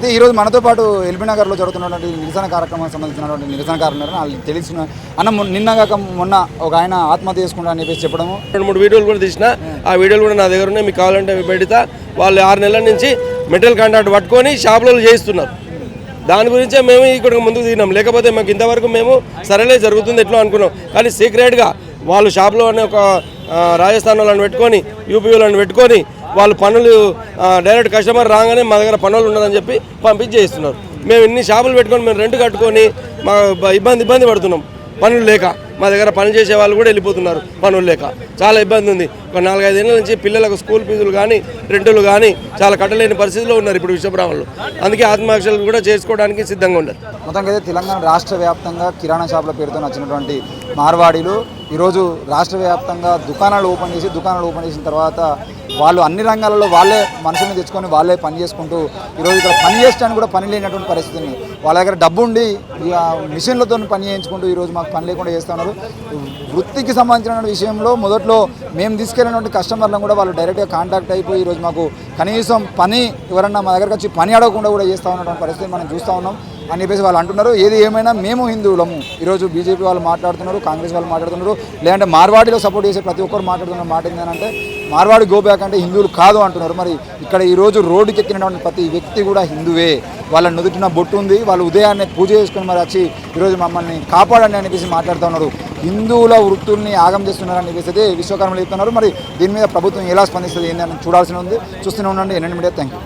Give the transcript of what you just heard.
అయితే ఈరోజు మనతో పాటు ఎల్బీ నగర్లో జరుగుతున్నటువంటి నిరసన కార్యక్రమానికి సంబంధించినటువంటి నిరసనకారులు వాళ్ళు తెలిసిన అన్న నిన్న కాక మొన్న ఒక ఆయన ఆత్మహత్య చేసుకుంటా అని చెప్పేసి చెప్పడము. రెండు మూడు వీడియోలు కూడా తీసిన. ఆ. వీడియోలు కూడా నా దగ్గర ఉన్నాయి. మీకు కావాలంటే అవి పెడతా వాళ్ళు ఆరు నెలల నుంచి మెటల్ కాంట్రాక్ట్ పట్టుకొని షాపులలో చేయిస్తున్నారు. దాని గురించే మేము ఇక్కడ ముందుకు దిగినాం. లేకపోతే మాకు ఇంతవరకు మేము సరేలే జరుగుతుంది ఎట్లా అనుకున్నాం. కానీ సీక్రెట్గా వాళ్ళు షాప్లో అనే ఒక రాజస్థాన్ వాళ్ళని పెట్టుకొని యూపీ వాళ్ళని పెట్టుకొని వాళ్ళు పనులు డైరెక్ట్ కస్టమర్ రాగానే మా దగ్గర పనులు ఉండదని చెప్పి పంపించి చేస్తున్నారు మేము ఇన్ని షాపులు పెట్టుకొని మేము రెంట్ కట్టుకొని మా ఇబ్బంది ఇబ్బంది పడుతున్నాం. పనులు లేక మా దగ్గర పని చేసే వాళ్ళు కూడా వెళ్ళిపోతున్నారు పనులు లేక. చాలా ఇబ్బంది ఉంది. ఒక నాలుగైదేళ్ళ నుంచి పిల్లలకు స్కూల్ ఫీజులు కానీ రెంటులు కానీ చాలా కట్టలేని పరిస్థితిలో ఉన్నారు ఇప్పుడు విశ్వబ్రాహ్మణులు. అందుకే ఆత్మహత్యలు కూడా చేసుకోవడానికి సిద్ధంగా ఉన్నారు. మొత్తానికి అయితే తెలంగాణ రాష్ట్ర వ్యాప్తంగా కిరాణా షాపుల పేరుతో వచ్చినటువంటి మార్వాడీలు ఈరోజు రాష్ట్ర వ్యాప్తంగా దుకాణాలు ఓపెన్ చేసి దుకాణాలు ఓపెన్ చేసిన తర్వాత వాళ్ళు అన్ని రంగాలలో వాళ్ళే మనుషుల్ని తెచ్చుకొని వాళ్ళే పని చేసుకుంటూ ఈరోజు ఇక్కడ పని చేస్తాను కూడా పని లేనటువంటి పరిస్థితి ఉంది. వాళ్ళ దగ్గర డబ్బు ఉండి ఇక మిషన్లతో పని చేయించుకుంటూ ఈరోజు మాకు పని లేకుండా చేస్తున్నారు వృత్తికి సంబంధించిన విషయంలో మొదట్లో మేము తీసుకెళ్ళినటువంటి కస్టమర్లను కూడా వాళ్ళు డైరెక్ట్గా కాంటాక్ట్ అయిపోయి ఈరోజు మాకు కనీసం పని ఎవరన్నా మా దగ్గరకు వచ్చి పని అడగకుండా కూడా చేస్తూ ఉన్నటువంటి పరిస్థితి మనం చూస్తూ ఉన్నాం అని చెప్పేసి వాళ్ళు అంటున్నారు. ఏది ఏమైనా మేము హిందువులము. ఈరోజు బీజేపీ వాళ్ళు మాట్లాడుతున్నారు కాంగ్రెస్ వాళ్ళు మాట్లాడుతున్నారు. లేదంటే మార్వాడిలో సపోర్ట్ చేసే ప్రతి ఒక్కరు మాట్లాడుతున్న మాట ఏంటంటే మార్వాడి గోబ్యాక్ అంటే హిందువులు కాదు అంటున్నారు. మరి ఇక్కడ ఈరోజు రోడ్డుకి ఎక్కినటువంటి ప్రతి వ్యక్తి కూడా హిందువే. వాళ్ళ నుదుటిన బొట్టు ఉంది. వాళ్ళు ఉదయాన్నే పూజ చేసుకుని మరి వచ్చి ఈరోజు మమ్మల్ని కాపాడండి అనిపిసి మాట్లాడుతున్నారు మాట్లాడుతూ ఉన్నారు. హిందువుల వృత్తుల్ని ఆగం చేస్తున్నారని చెప్పేసి విశ్వకర్మలు చెప్తున్నారు. మరి దీని మీద ప్రభుత్వం ఎలా స్పందిస్తుంది ఏంటని చూడాల్సి ఉంది. చూస్తూనే ఉండండి. NN media thank you